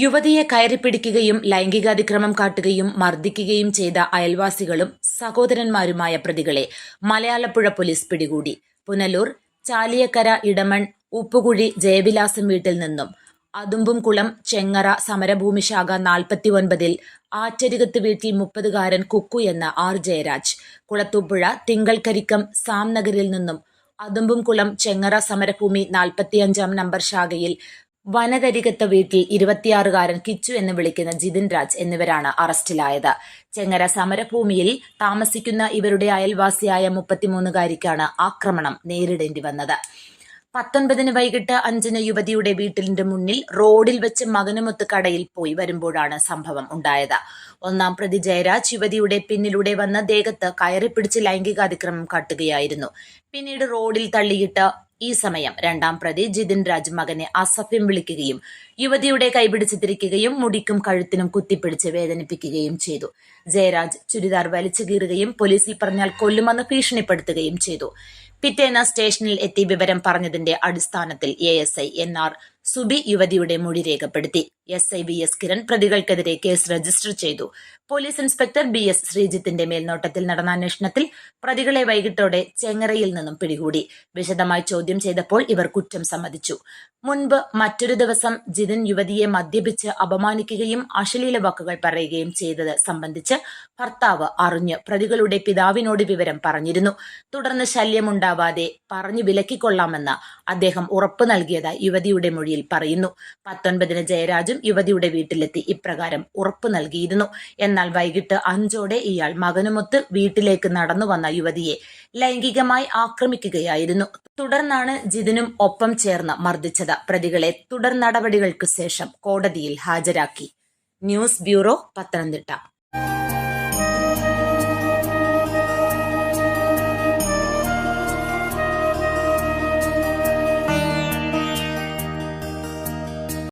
യുവതിയെ കയറിപ്പിടിക്കുകയും ലൈംഗികാതിക്രമം കാട്ടുകയും മർദ്ദിക്കുകയും ചെയ്ത അയൽവാസികളും സഹോദരന്മാരുമായ പ്രതികളെ മലയാളപ്പുഴ പോലീസ് പിടികൂടി. പുനലൂർ ചാലിയക്കര ഇടമൺ ഉപ്പുകുഴി ജയവിലാസം വീട്ടിൽ നിന്നും അതുമ്പുംകുളം ചെങ്ങറ സമരഭൂമി ശാഖ നാൽപ്പത്തി ഒൻപതിൽ ആറ്റരികത്ത് വീട്ടിൽ മുപ്പതുകാരൻ കുക്കു എന്ന ആർ ജയരാജ് കുളത്തൂപ്പുഴ തിങ്കൾക്കരിക്കം സാംനഗറിൽ നിന്നും അതുമ്പുംകുളം ചെങ്ങറ സമരഭൂമി നാൽപ്പത്തിയഞ്ചാം നമ്പർ ശാഖയിൽ വനതരികത്ത് വീട്ടിൽ ഇരുപത്തിയാറുകാരൻ കിച്ചു എന്ന് വിളിക്കുന്ന ജിതിൻ രാജ് എന്നിവരാണ് അറസ്റ്റിലായത്. ചെങ്ങര സമരഭൂമിയിൽ താമസിക്കുന്ന ഇവരുടെ അയൽവാസിയായ മുപ്പത്തിമൂന്നുകാരിക്കാണ് ആക്രമണം നേരിടേണ്ടി വന്നത്. പത്തൊൻപതിന് വൈകിട്ട് അഞ്ചിന് യുവതിയുടെ വീട്ടിലിന്റെ മുന്നിൽ റോഡിൽ വെച്ച് മകനുമൊത്ത് കടയിൽ പോയി വരുമ്പോഴാണ് സംഭവം ഉണ്ടായത്. ഒന്നാം പ്രതി ജയരാജ് യുവതിയുടെ പിന്നിലൂടെ വന്ന ദേഹത്ത് കയറിപ്പിടിച്ച് ലൈംഗികാതിക്രമം കാട്ടുകയായിരുന്നു. പിന്നീട് റോഡിൽ തള്ളിയിട്ട് ഈ സമയം. രണ്ടാം പ്രതി ജിതിൻ രാജ് മകനെ അസഭ്യം വിളിക്കുകയും യുവതിയുടെ കൈപിടിച്ച് മുടിക്കും കഴുത്തിനും കുത്തിപ്പിടിച്ച് വേദനിപ്പിക്കുകയും ചെയ്തു. ജയരാജ് ചുരിദാർ വലിച്ചു കീറുകയും പോലീസിൽ പറഞ്ഞാൽ കൊല്ലുമെന്ന് ഭീഷണിപ്പെടുത്തുകയും ചെയ്തു. പിറ്റേന്ന് സ്റ്റേഷനിൽ എത്തി വിവരം പറഞ്ഞതിന്റെ അടിസ്ഥാനത്തിൽ A S I N R Subi യുവതിയുടെ മൊഴി രേഖപ്പെടുത്തി. S I B S Kiran പ്രതികൾക്കെതിരെ കേസ് രജിസ്റ്റർ ചെയ്തു. പോലീസ് ഇൻസ്പെക്ടർ ബി എസ് ശ്രീജിത്തിന്റെ മേൽനോട്ടത്തിൽ നടന്ന അന്വേഷണത്തിൽ പ്രതികളെ വൈകിട്ടോടെ ചെങ്ങറയിൽ നിന്നും പിടികൂടി. വിശദമായി ചോദ്യം ചെയ്തപ്പോൾ ഇവർ കുറ്റം സമ്മതിച്ചു. മുൻപ് മറ്റൊരു ദിവസം ജിതിൻ യുവതിയെ മദ്യപിച്ച് അപമാനിക്കുകയും അശ്ലീല വാക്കുകൾ പറയുകയും ചെയ്തത് സംബന്ധിച്ച് ഭർത്താവ് അറിഞ്ഞ് പ്രതികളുടെ പിതാവിനോട് വിവരം പറഞ്ഞിരുന്നു. തുടർന്ന് ശല്യമുണ്ടാവാതെ പറഞ്ഞു വിലക്കിക്കൊള്ളാമെന്ന് അദ്ദേഹം ഉറപ്പു നൽകിയതായി യുവതിയുടെ മൊഴിയിൽ പറയുന്നു. പത്തൊൻപതിന് ജയരാജും യുവതിയുടെ വീട്ടിലെത്തി. ഇപ്രകാരം ഉറപ്പു നൽകിയിരുന്നു. എന്നാൽ വൈകിട്ട് അഞ്ചോടെ ഇയാൾ മകനുമൊത്ത് വീട്ടിലേക്ക് നടന്നു വന്ന യുവതിയെ ലൈംഗികമായി ആക്രമിക്കുകയായിരുന്നു. തുടർന്നാണ് ജിതിനും ഒപ്പം ചേർന്ന് മർദ്ദിച്ചത്. പ്രതികളെ തുടർ നടപടികൾക്കു ശേഷം കോടതിയിൽ ഹാജരാക്കി. News bureau Pathanamthitta.